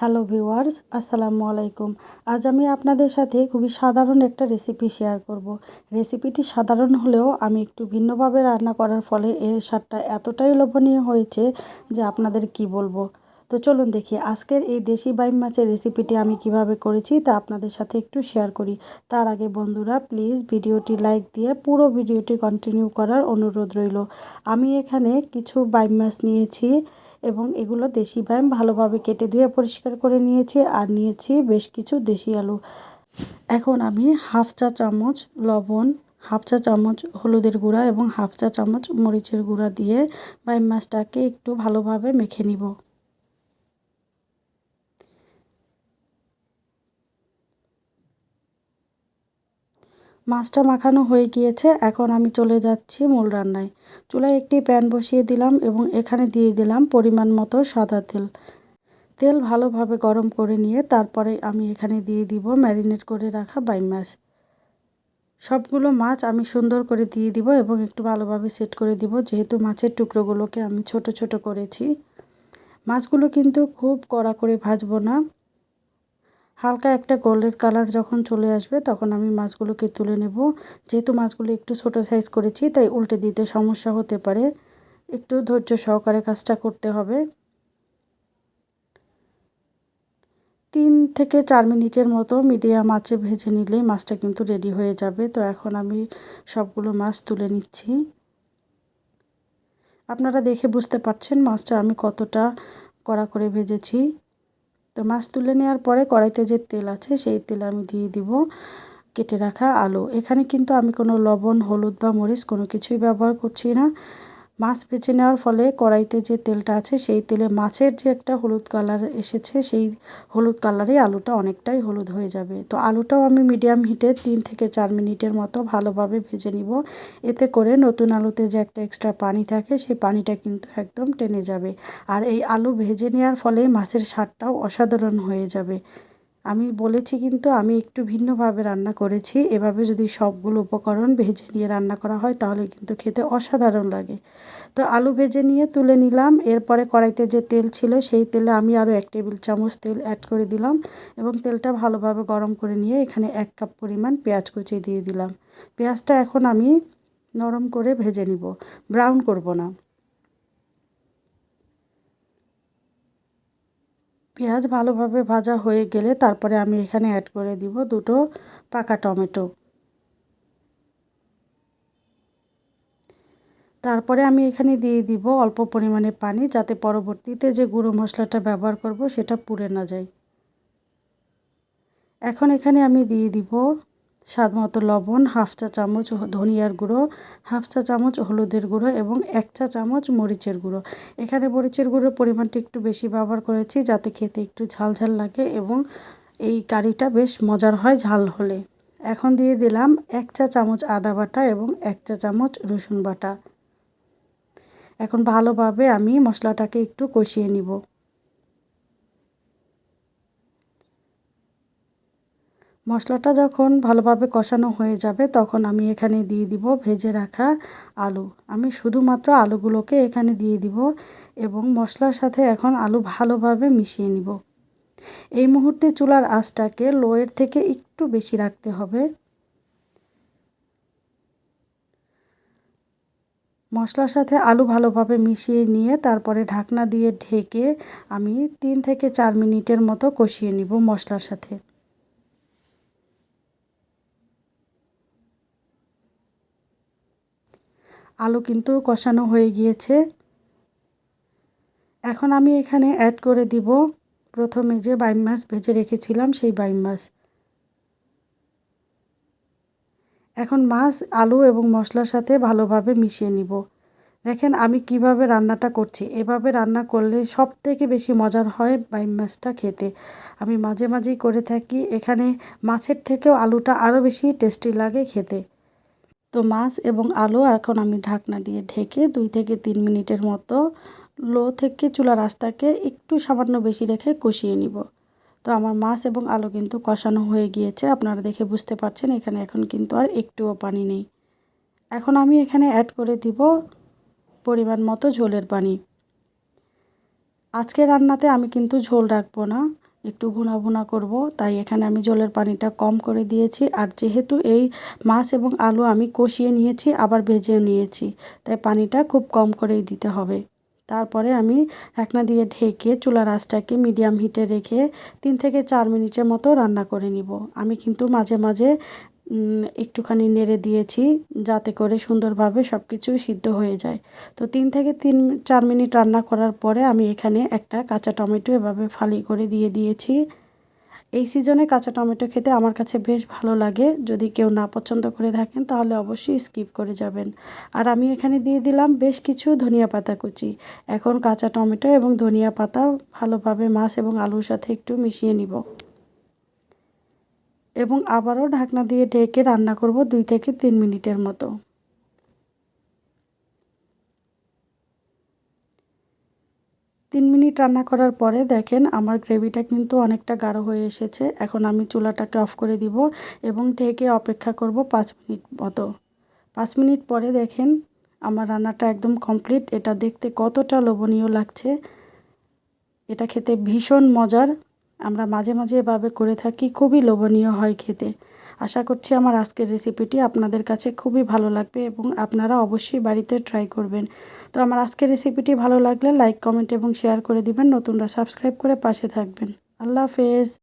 Hello viewers, আসসালামু আলাইকুম। আজ আমি আপনাদের সাথে খুবই সাধারণ একটা রেসিপি শেয়ার করব। রেসিপিটি সাধারণ হলেও আমি একটু ভিন্নভাবে রান্না করার ফলে এর স্বাদটা এতটাই লোভনীয় হয়েছে যে আপনাদের কি বলব। তো চলুন দেখি, আজকের এই দেশি বাইম মাছের রেসিপিটি আমি কীভাবে করেছি তা আপনাদের সাথে একটু শেয়ার করি। তার আগে বন্ধুরা প্লিজ ভিডিওটি লাইক দিয়ে পুরো ভিডিওটি কন্টিনিউ করার অনুরোধ রইল। আমি এখানে কিছু বাইম মাছ নিয়েছি। এবং এগুলো দেশি ব্যায়াম ভালোভাবে কেটে ধুয়ে পরিষ্কার করে নিয়েছি আর নিয়েছি বেশ কিছু দেশি আলু। এখন আমি হাফ চা চামচ লবণ, হাফ চা চামচ হলুদের গুঁড়া এবং হাফ চা চামচ মরিচের গুঁড়া দিয়ে বাইম মাছটাকে একটু ভালোভাবে মেখে নিব। মাছটা মাখানো হয়ে গিয়েছে, এখন আমি চলে যাচ্ছি মূল রান্নায়। চুলায় একটি প্যান বসিয়ে দিলাম এবং এখানে দিয়ে দিলাম পরিমাণ মতো সাদা তেল। তেল ভালোভাবে গরম করে নিয়ে তারপরে আমি এখানে দিয়ে দিব ম্যারিনেট করে রাখা বাই মাছ। সবগুলো মাছ আমি সুন্দর করে দিয়ে দিব এবং একটু ভালোভাবে সেট করে দিব, যেহেতু মাছের টুকরোগুলোকে আমি ছোট ছোট করেছি। মাছগুলো কিন্তু খুব কড়া করে ভাজবো না। হালকা একটা গোল্ডেন কালার যখন চলে আসবে, তখন আমি মাছগুলোকে তুলে নেব। যেহেতু মাছগুলো একটু ছোট সাইজ করেছি, তাই উল্টে দিতে সমস্যা হতে পারে। একটু ধৈর্য সহকারে কাজটা করতে হবে। তিন থেকে চার মিনিটের মতো মিডিয়াম আঁচে ভেজে নিলেই মাছটা কিন্তু রেডি হয়ে যাবে। তো এখন আমি সবগুলো মাছ তুলে নিচ্ছি। আপনারা দেখে বুঝতে পারছেন মাছটা আমি কতটা কড়া করে ভেজেছি। তো মাছ তুলে নেওয়ার পরে কড়াইতে যে তেল আছে, সেই তেল আমি দিয়ে দিব কেটে রাখা আলু। এখানে কিন্তু আমি কোনো লবণ, হলুদ বা মরিচ কোনো কিছুই ব্যবহার করছি না। মাছ ভেজে নেওয়ার ফলে কড়াইতে যে তেলটা আছে, সেই তেলে মাছের যে একটা হলুদ কালার এসেছে, সেই হলুদ কালারে আলুটা অনেকটাই হলুদ হয়ে যাবে। তো আলুটাও আমি মিডিয়াম হিটে তিন থেকে চার মিনিটের মতো ভালোভাবে ভেজে নিব। এতে করে নতুন আলুতে যে একটা এক্সট্রা পানি থাকে, সেই পানিটা কিন্তু একদম টেনে যাবে। আর এই আলু ভেজে নেওয়ার ফলে মাছের স্বাদটাও অসাধারণ হয়ে যাবে। আমি বলেছি কিন্তু আমি একটু ভিন্নভাবে রান্না করেছি। এভাবে যদি সবগুলো উপকরণ ভেজে নিয়ে রান্না করা হয়, তাহলে কিন্তু খেতে অসাধারণ লাগে। তো আলু ভেজে নিয়ে তুলে নিলাম। এরপরে কড়াইতে যে তেল ছিল, সেই তেলে আমি আরও এক টেবিল চামচ তেল অ্যাড করে দিলাম এবং তেলটা ভালোভাবে গরম করে নিয়ে এখানে এক কাপ পরিমাণ পেঁয়াজ কুচি দিয়ে দিলাম। পেঁয়াজটা এখন আমি নরম করে ভেজে নিব। ব্রাউন করব না। পেঁয়াজ ভালোভাবে ভাজা হয়ে গেলে তারপরে আমি এখানে অ্যাড করে দিব দুটো পাকা টমেটো। তারপরে আমি এখানে দিয়ে দিব অল্প পরিমাণে পানি যাতে পরবর্তীতে যে গুঁড়ো মশলাটা ব্যবহার করব সেটা পুড়ে না যায়। এখন এখানে আমি দিয়ে দিব স্বাদ মতো লবণ, হাফ চা চামচ ধনিয়ার গুঁড়ো, হাফ চা চামচ হলুদের গুঁড়ো এবং এক চা চামচ মরিচের গুঁড়ো। এখানে মরিচের গুঁড়োর পরিমাণটা একটু বেশি ব্যবহার করেছি যাতে খেতে একটু ঝাল ঝাল লাগে এবং এই কারিটা বেশ মজার হয় ঝাল হলে। এখন দিয়ে দিলাম এক চা চামচ আদা বাটা এবং এক চা চামচ রসুন বাটা। এখন ভালোভাবে আমি মশলাটাকে একটু কষিয়ে নিব। মশলাটা যখন ভালোভাবে কষানো হয়ে যাবে, তখন আমি এখানে দিয়ে দিব ভেজে রাখা আলু। আমি শুধুমাত্র আলুগুলোকে এখানে দিয়ে দিব এবং মশলার সাথে এখন আলু ভালোভাবে মিশিয়ে নিব। এই মুহূর্তে চুলার আঁচটাকে লোয়ের থেকে একটু বেশি রাখতে হবে। মশলার সাথে আলু ভালোভাবে মিশিয়ে নিয়ে তারপরে ঢাকনা দিয়ে ঢেকে আমি তিন থেকে চার মিনিটের মতো কষিয়ে নিব মশলার সাথে। আলু কিন্তু কষানো হয়ে গিয়েছে। এখন আমি এখানে অ্যাড করে দিব। প্রথমে যে বাইম মাছ ভেজে রেখেছিলাম, সেই বাইম মাছ। এখন মাছ, আলু এবং মশলার সাথে ভালোভাবে মিশিয়ে নিব। দেখেন আমি কীভাবে রান্নাটা করছি। এভাবে রান্না করলে সব থেকে বেশি মজার হয় বাইম মাছটা খেতে। আমি মাঝে মাঝেই করে থাকি। এখানে মাছের থেকেও আলুটা আরও বেশি টেস্টি লাগে খেতে। তো মাছ এবং আলু এখন আমি ঢাকনা দিয়ে ঢেকে দুই থেকে তিন মিনিটের মতো লো থেকে চুলা রাস্তাকে একটু সামান্য বেশি রেখে কষিয়ে নিব। তো আমার মাছ এবং আলু কিন্তু কষানো হয়ে গিয়েছে, আপনারা দেখে বুঝতে পারছেন, এখানে এখন কিন্তু আর একটুও পানি নেই। এখন আমি এখানে অ্যাড করে দিব পরিমাণ মতো ঝোলের পানি। আজকে রান্নাতে আমি কিন্তু ঝোল রাখব না। একটু ভুনা ভুনা করব, তাই এখানে আমি জলের পানিটা কম করে দিয়েছি। আর যেহেতু এই মাছ এবং আলু আমি কষিয়ে নিয়েছি, আবার ভেজেও নিয়েছি, তাই পানিটা খুব কম করেই দিতে হবে। তারপরে আমি ঢাকনা দিয়ে ঢেকে চুলার আঁচটাকে মিডিয়াম হিটে রেখে তিন থেকে চার মিনিটের মতো রান্না করে নিব। আমি কিন্তু মাঝে মাঝে একটুখানি নেড়ে দিয়েছি যাতে করে সুন্দরভাবে সব কিছু সিদ্ধ হয়ে যায়। তো তিন থেকে তিন, চার মিনিট রান্না করার পরে আমি এখানে একটা কাঁচা টমেটো এভাবে ফালি করে দিয়ে দিয়েছি। এই সিজনে কাঁচা টমেটো খেতে আমার কাছে বেশ ভালো লাগে। যদি কেউ না পছন্দ করে থাকেন, তাহলে অবশ্যই স্কিপ করে যাবেন। আর আমি এখানে দিয়ে দিলাম বেশ কিছু ধনিয়া পাতা কুচি। এখন কাঁচা টমেটো এবং ধনিয়া পাতা ভালোভাবে মাছ এবং আলুর সাথে একটু মিশিয়ে নিব। এবং আবারও ঢাকনা দিয়ে ঢেকে রান্না করব দুই থেকে তিন মিনিটের মতো। তিন মিনিট রান্না করার পরে দেখেন আমার গ্রেভিটা কিন্তু অনেকটা গাঢ় হয়ে এসেছে। এখন আমি চুলাটাকে অফ করে দিব এবং ঢেকে অপেক্ষা করব পাঁচ মিনিট মতো। পাঁচ মিনিট পরে দেখেন আমার রান্নাটা একদম কমপ্লিট। এটা দেখতে কতটা লোভনীয় লাগছে। এটা খেতে ভীষণ মজার। আমরা মাঝে মাঝে এভাবে করে থাকি, খুবই লোভনীয় হয় খেতে। আশা করছি আমার আজকের রেসিপিটি আপনাদের কাছে খুবই ভালো লাগবে এবং আপনারা অবশ্যই বাড়িতে ট্রাই করবেন। তো আমার আজকের রেসিপিটি ভালো লাগলে লাইক কমেন্ট এবং শেয়ার করে দিবেন। নতুনরা সাবস্ক্রাইব করে পাশে থাকবেন। আল্লাহ হাফেজ।